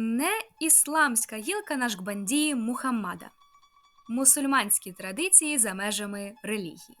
не ісламська гілка Нашкбандії Мухаммада, мусульманські традиції за межами релігії.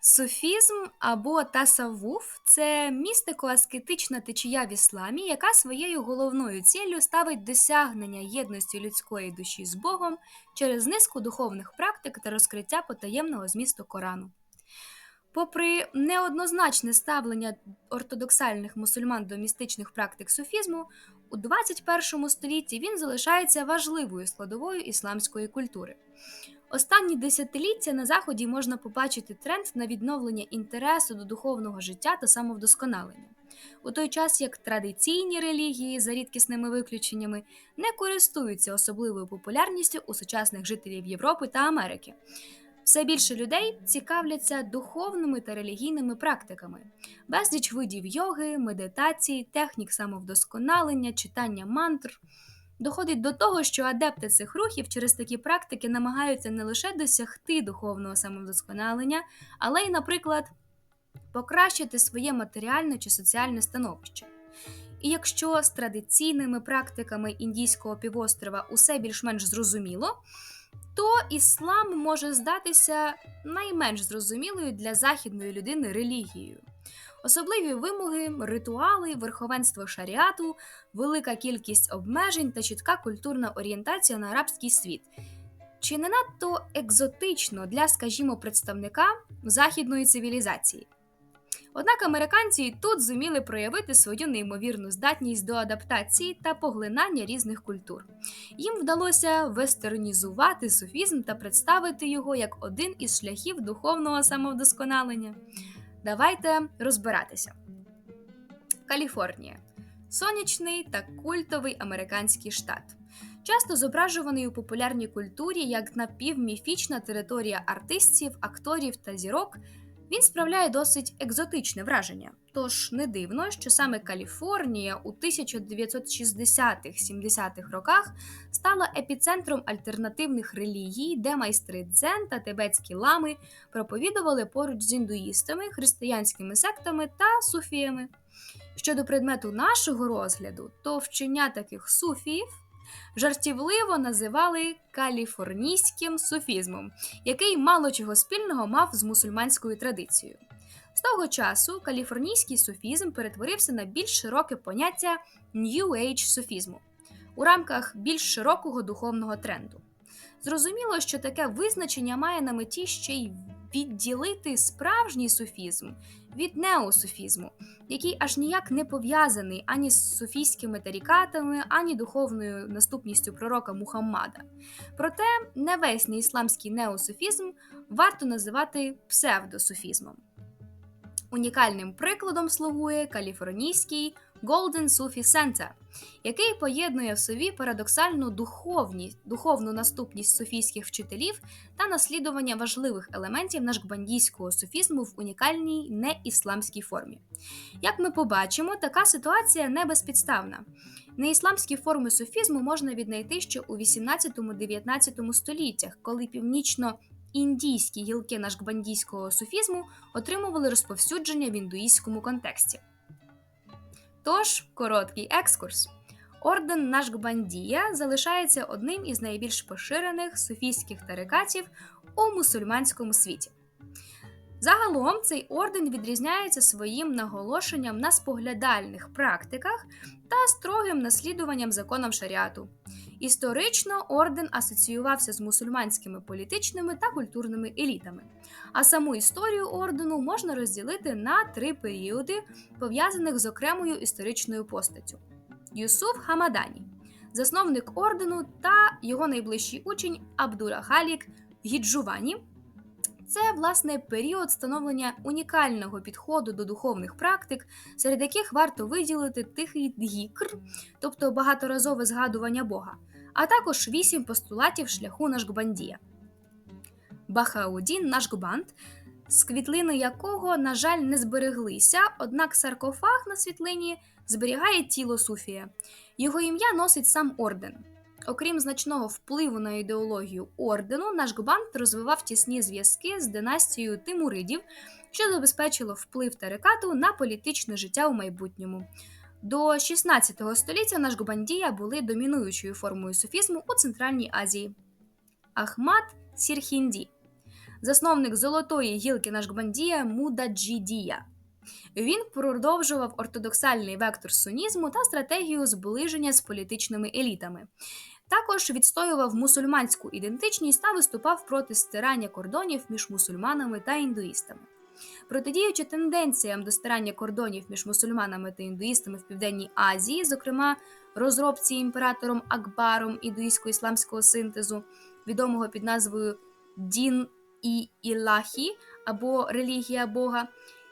Суфізм або тасавуф це містико-аскетична течія в ісламі, яка своєю головною ціллю ставить досягнення єдності людської душі з Богом через низку духовних практик та розкриття потаємного змісту Корану. Попри неоднозначне ставлення ортодоксальних мусульман до містичних практик суфізму, у 21 столітті він залишається важливою складовою ісламської культури. Останні десятиліття на заході можна побачити тренд на відновлення інтересу до духовного життя та самовдосконалення, у той час як традиційні релігії, за рідкісними виключеннями, не користуються особливою популярністю у сучасних жителів Європи та Америки. Все більше людей цікавляться духовними та релігійними практиками, безліч видів йоги, медитації, технік самовдосконалення, читання мантр. Доходить до того, що адепти цих рухів через такі практики намагаються не лише досягти духовного самовдосконалення, але й, наприклад, покращити своє матеріальне чи соціальне становище. І якщо з традиційними практиками індійського півострова усе більш-менш зрозуміло, то іслам може здатися найменш зрозумілою для західної людини релігією. Особливі вимоги, ритуали, верховенство шаріату, велика кількість обмежень та чітка культурна орієнтація на арабський світ. Чи не надто екзотично для, скажімо, представника західної цивілізації? Однак американці і тут зуміли проявити свою неймовірну здатність до адаптації та поглинання різних культур. Їм вдалося вестернізувати суфізм та представити його як один із шляхів духовного самовдосконалення. Давайте розбиратися. Каліфорнія сонячний та культовий американський штат. Часто зображуваний у популярній культурі як напівміфічна територія артистів, акторів та зірок, він справляє досить екзотичне враження. Тож не дивно, що саме Каліфорнія у 1960-70-х роках стала епіцентром альтернативних релігій, де майстри дзен та тибетські лами проповідували поруч з індуїстами, християнськими сектами та суфіями. Щодо предмету нашого розгляду, то вчення таких суфіїв жартівливо називали каліфорнійським суфізмом, який мало чого спільного мав з мусульманською традицією. З того часу каліфорнійський суфізм перетворився на більш широке поняття New Age суфізму у рамках більш широкого духовного тренду. Зрозуміло, що таке визначення має на меті ще й відділити справжній суфізм від неосуфізму, який аж ніяк не пов'язаний ані з суфійськими тарікатами, ані духовною наступністю пророка Мухаммада. Проте не весь неісламський неосуфізм варто називати псевдосуфізмом. Унікальним прикладом слугує каліфорнійський Golden Sufi Center, який поєднує в собі парадоксальну духовність, духовну наступність суфійських вчителів та наслідування важливих елементів нашкбандійського суфізму в унікальній неісламській формі. Як ми побачимо, така ситуація не безпідставна. Неісламські форми суфізму можна віднайти ще у 18-19 століттях, коли північно індійські гілки нашкбандійського суфізму отримували розповсюдження в індуїстському контексті. Тож, короткий екскурс. Орден Нашкбандія залишається одним із найбільш поширених суфійських тарикатів у мусульманському світі. Загалом цей орден відрізняється своїм наголошенням на споглядальних практиках та строгим наслідуванням законам шаріату. Історично орден асоціювався з мусульманськими політичними та культурними елітами, а саму історію ордену можна розділити на три періоди, пов'язаних з окремою історичною постаттю: Юсуф Хамадані, засновник ордену та його найближчий учень Абдула Халік Гіджувані. Це власне період становлення унікального підходу до духовних практик, серед яких варто виділити тихий дгікр, тобто багаторазове згадування Бога, а також вісім постулатів шляху Нашгбандія. Бахаудін Нашгбанд, з квітлини якого, на жаль, не збереглися, однак саркофаг на світлині зберігає тіло Суфія. Його ім'я носить сам орден. Окрім значного впливу на ідеологію ордену, наш Гбанд розвивав тісні зв'язки з династією Тимуридів, що забезпечило вплив Тарикату на політичне життя у майбутньому. До 16 століття Нашгбандія були домінуючою формою суфізму у Центральній Азії. Ахмат Сірхінді, засновник золотої гілки Нашгбандія Мудаджідія. Він продовжував ортодоксальний вектор сунізму та стратегію зближення з політичними елітами. Також відстоював мусульманську ідентичність та виступав проти стирання кордонів між мусульманами та індуїстами. Протидіючи тенденціям до стирання кордонів між мусульманами та індуїстами в Південній Азії, зокрема розробці імператором Акбаром ідуїстсько-ісламського синтезу, відомого під назвою Дін і Ілахі або Релігія Бога,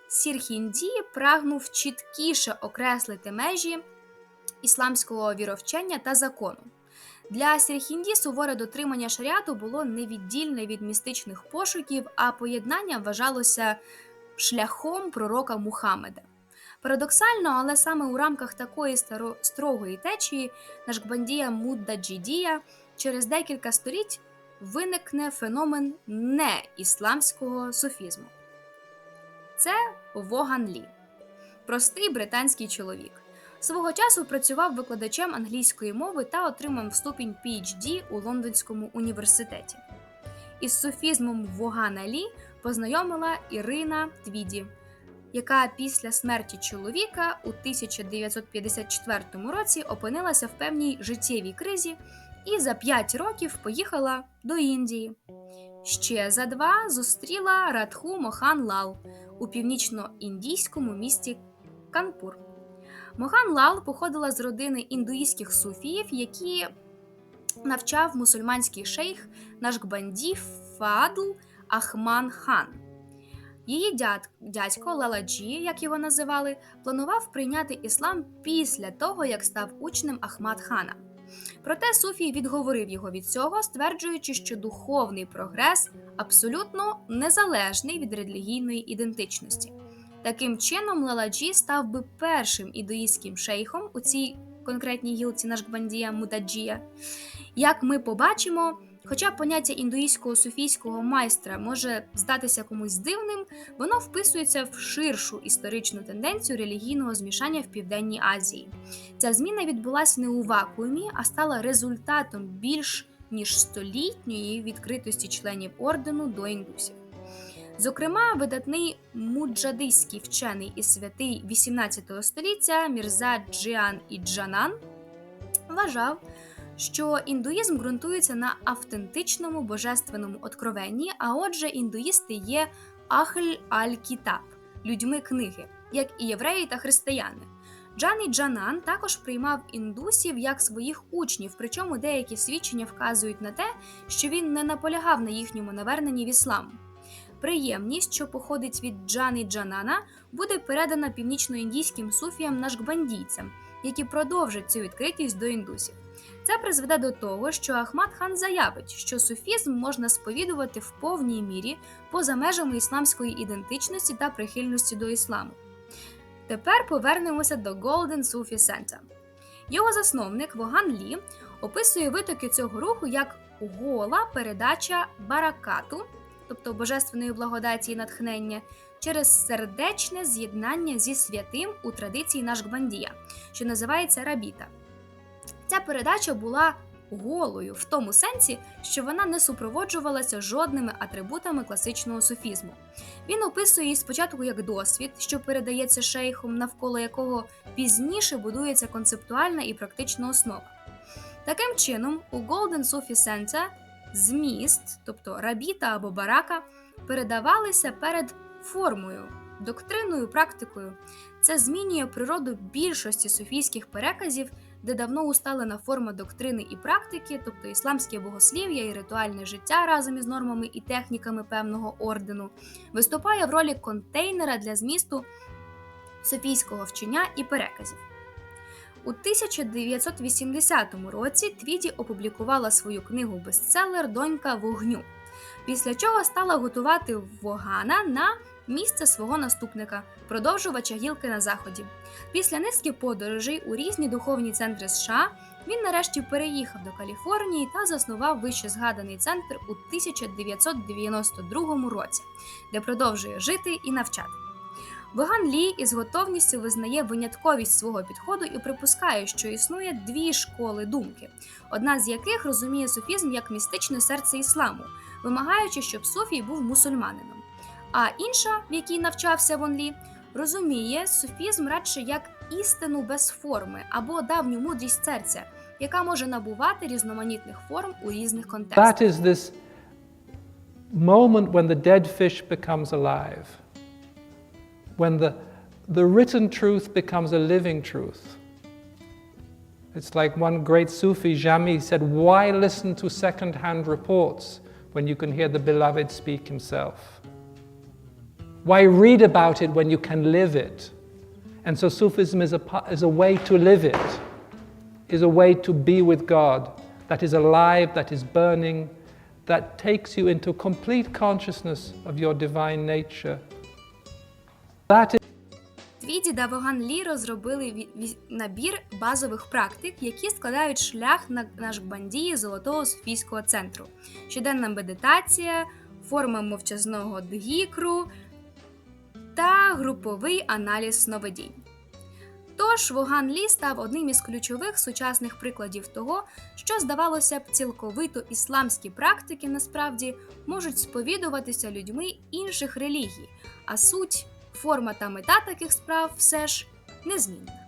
Сірхінді прагнув чіткіше окреслити межі ісламського віровчення та закону. Для Сірхінді суворе дотримання шаріату було невіддільне від містичних пошуків, а поєднання вважалося шляхом пророка Мухаммеда. Парадоксально, але саме у рамках такої старо- строгої течії Нашкбандія Муддаджідія через декілька століть виникне феномен неісламського суфізму. Це Воган Лі, простий британський чоловік. Свого часу працював викладачем англійської мови та отримав ступінь PhD у Лондонському університеті. Із суфізмом Вогана Лі познайомила Ірина Твіді, яка після смерті чоловіка у 1954 році опинилася в певній життєвій кризі і за 5 років поїхала до Індії. Ще за два зустріла Радху Мохан Лал у північно-індійському місті Канпур. Мохан Лал походила з родини індуїстських суфіїв, які навчав мусульманський шейх Нашкбанді Фадл Ахман хан. Її дяд, дядько Лаладжі, як його називали, планував прийняти іслам після того, як став учнем Ахмад хана. Проте Суфій відговорив його від цього, стверджуючи, що духовний прогрес абсолютно незалежний від релігійної ідентичності. Таким чином, Лаладжі став би першим ідоїстським шейхом у цій конкретній гілці Нашкбандія Мудаджія. Як ми побачимо, хоча поняття індуїстського суфійського майстра може здатися комусь дивним, воно вписується в ширшу історичну тенденцію релігійного змішання в Південній Азії. Ця зміна відбулася не у вакуумі, а стала результатом більш ніж столітньої відкритості членів ордену до індусів. Зокрема, видатний муджадистський вчений і святий 18 століття Мірза Джіан і Джанан вважав, що індуїзм ґрунтується на автентичному божественному откровенні, а отже, індуїсти є ахль аль-кітаб людьми книги, як і євреї та християни. Джан і Джанан також приймав індусів як своїх учнів, причому деякі свідчення вказують на те, що він не наполягав на їхньому наверненні в іслам. Приємність, що походить від Джани Джанана, буде передана північноіндійським суфіям нашкбандійцям, які продовжать цю відкритість до індусів. Це призведе до того, що Ахмад хан заявить, що суфізм можна сповідувати в повній мірі поза межами ісламської ідентичності та прихильності до ісламу. Тепер повернемося до Golden Sufi Center. Його засновник Воган Лі описує витоки цього руху як гола передача баракату, тобто божественної благодаті і натхнення, через сердечне з'єднання зі святим у традиції Нашгбандія, що називається рабіта. Ця передача була голою в тому сенсі, що вона не супроводжувалася жодними атрибутами класичного суфізму. Він описує її спочатку як досвід, що передається шейхом, навколо якого пізніше будується концептуальна і практична основа. Таким чином, у Golden Sufi Center зміст, тобто рабіта або барака, передавалися перед формою, доктриною, практикою. Це змінює природу більшості суфійських переказів, де давно усталена форма доктрини і практики, тобто ісламське богослів'я і ритуальне життя разом із нормами і техніками певного ордену, виступає в ролі контейнера для змісту софійського вчення і переказів. У 1980 році Твіді опублікувала свою книгу бестселер Донька вогню, після чого стала готувати Вогана на місце свого наступника, продовжувача гілки на заході. Після низки подорожей у різні духовні центри США він нарешті переїхав до Каліфорнії та заснував вище згаданий центр у 1992 році, де продовжує жити і навчати. Воган Лі із готовністю визнає винятковість свого підходу і припускає, що існує дві школи думки, одна з яких розуміє суфізм як містичне серце ісламу, вимагаючи, щоб Суфій був мусульманином. А інша, в якій навчався Вон Лі, розуміє суфізм радше як істину без форми або давню мудрість серця, яка може набувати різноманітних форм у різних контекстах. That is this moment when the dead fish becomes alive, when the, the written truth becomes a living truth. It's like one great Sufi, Jami, said, Why listen to second hand reports when you can hear the beloved speak himself? Why read about it when you can live it? And so Sufism is a, is a way to live it, is a way to be with God that is alive, that is burning, that takes you into complete consciousness of your divine nature. Твіді та Воган Лі розробили набір базових практик, які складають шлях на Нашбандії Золотого Софійського центру. Щоденна медитація, форма мовчазного дгікру та груповий аналіз сновидінь. Тож Воган Лі став одним із ключових сучасних прикладів того, що здавалося б цілковито ісламські практики насправді можуть сповідуватися людьми інших релігій, а суть, форма та мета таких справ все ж незмінна.